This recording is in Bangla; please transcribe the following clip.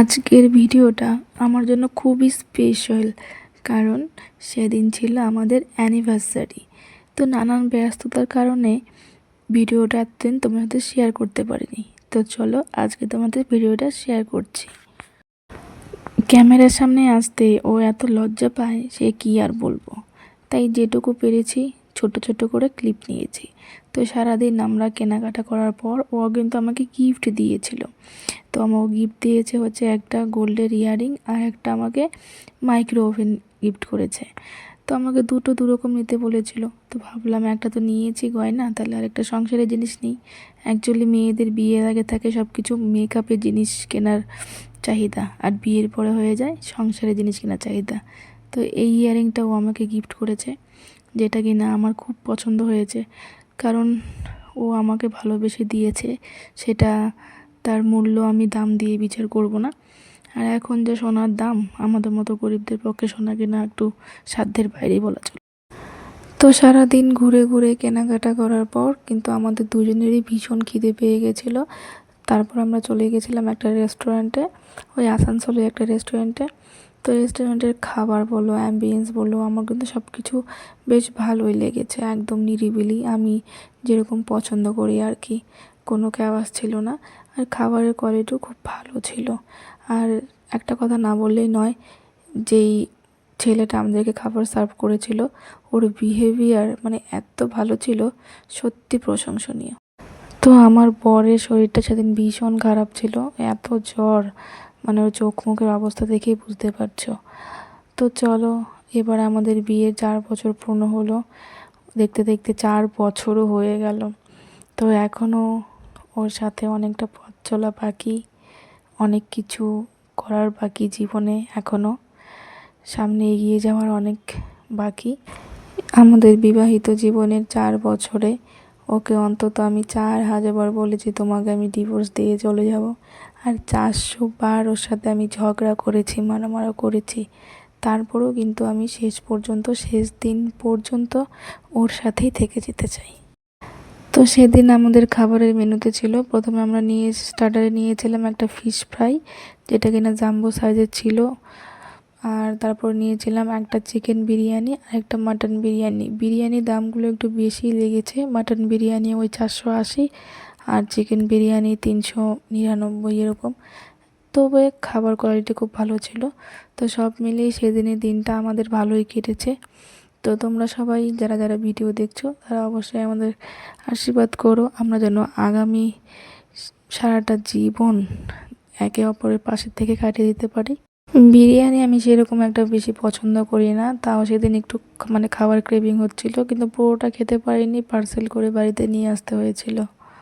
আজকের ভিডিওটা আমার জন্য খুবই স্পেশাল কারণ সেদিন ছিল আমাদের অ্যানিভার্সারি তো নানান ব্যস্ততার কারণে ভিডিওটা এতদিন তোমার সাথে শেয়ার করতে পারিনি। তো চলো আজকে তোমাদের ভিডিওটা শেয়ার করছি। ক্যামেরার সামনে আসতে ও এত লজ্জা পায়, সে কি আর বলব? তাই যেটুকু পেরেছি ছোট ছোট করে ক্লিপ নিয়েছি। তো সারাদিন আমরা কেনাকাটা করার পর ও কিন্তু আমাকে গিফট দিয়েছিল। তো আমাকে গিফট দিয়েছে হচ্ছে একটা গোল্ডের ইয়ারিং আর একটা আমাকে মাইক্রো ওভেন গিফট করেছে। তো আমাকে দুটো দুরকম নিতে বলেছিল। তো ভাবলাম একটা তো নিয়েছি গয়না, তাহলে আর একটা সংসারের জিনিস নিই। অ্যাকচুয়ালি মেয়েদের বিয়ের আগে থাকে সব কিছু মেকআপের জিনিস কেনার চাহিদা আর বিয়ের পরে হয়ে যায় সংসারের জিনিস কেনার চাহিদা। তো এই ইয়ারিংটাও আমাকে গিফট করেছে। যেটা কি না আমার খুব পছন্দ হয়েছে। কারণ ও আমাকে ভালোবেসে দিয়েছে, সেটা তার মূল্য আমি দাম দিয়ে বিচার করব না। আর এখন যে সোনার দাম, আমাদের মতো গরিবদের পক্ষে সোনা কেনা একটু সাধ্যের বাইরেই বলা চলে। তো সারা দিন ঘুরে ঘুরে কেনাকাটা করার পর কিন্তু আমাদের দুজনেরই ভীষণ খিদে পেয়ে গেছিল। তারপর আমরা চলে গেছিলাম একটা রেস্টুরেন্টে ওই আসানসোলে একটা রেস্টুরেন্টে তো রেস্টুরেন্টের খাবার বলো অ্যাম্বিয়েন্স বলো, আমার কিন্তু সব কিছু বেশ ভালোই লেগেছে, একদম নিরিবিলি। আমি যেরকম পছন্দ করি আর কি, কোনো ক্যাওয়াজ ছিল না। আর খাবারের কোয়ালিটিও খুব ভালো ছিল। আর একটা কথা না বললেই নয়, যেই ছেলেটা আমাদেরকে খাবার সার্ভ করেছিল, ওর বিহেভিয়ার মানে এত ভালো ছিল, সত্যি প্রশংসনীয়। তো আমার বরের শরীরটা সেদিন ভীষণ খারাপ ছিল, এত জ্বর মানে ওর চোখ মুখের অবস্থা দেখেই বুঝতে পারছ। তো চলো, এবার আমাদের বিয়ে চার বছর পূর্ণ হলো। দেখতে দেখতে চার বছরও হয়ে গেল। তো এখনও ওর সাথে অনেকটা পথ চলা বাকি, অনেক কিছু করার বাকি জীবনে এখনও সামনে এগিয়ে যাওয়ার অনেক বাকি। আমাদের বিবাহিত জীবনের চার বছরে ওকে, অন্তত আমি চার হাজারবার বলেছি তোমাকে আমি ডিভোর্স দিয়ে চলে যাব। আর চারশো বার ওর সাথে আমি ঝগড়া করেছি, মারামারা করেছি। তারপরেও কিন্তু আমি শেষ পর্যন্ত, শেষ দিন পর্যন্ত ওর সাথেই থেকে যেতে চাই। তো সেদিন আমাদের খাবারের মেনুতে ছিল, প্রথমে আমরা নিয়ে স্টার্টারে নিয়েছিলাম একটা ফিশ ফ্রাই যেটা কিনা জাম্বো সাইজের ছিল। আর তারপর নিয়েছিলাম একটা চিকেন বিরিয়ানি আর একটা মাটন বিরিয়ানি। বিরিয়ানির দামগুলো একটু বেশি লেগেছে। মাটন বিরিয়ানি ওই চারশো আশি আর চিকেন বিরিয়ানি তিনশো নিরানব্বই এরকম। তবে খাবার কোয়ালিটি খুব ভালো ছিল। তো সব মিলিয়ে সেদিনের দিনটা আমাদের ভালোই কেটেছে। তো তোমরা সবাই যারা যারা ভিডিও দেখছ, তারা অবশ্যই আমাদের আশীর্বাদ করো। আমরা যেন আগামী সারাটা জীবন একে অপরের পাশের থেকে কাটিয়ে দিতে পারি। বিরিয়ানি আমি সেরকম একটা বেশি পছন্দ করি না। তাও সেদিন একটু মানে খাবার ক্রেভিং হচ্ছিল, কিন্তু পুরোটা খেতে পারিনি পার্সেল করে বাড়িতে নিয়ে আসতে হয়েছিল।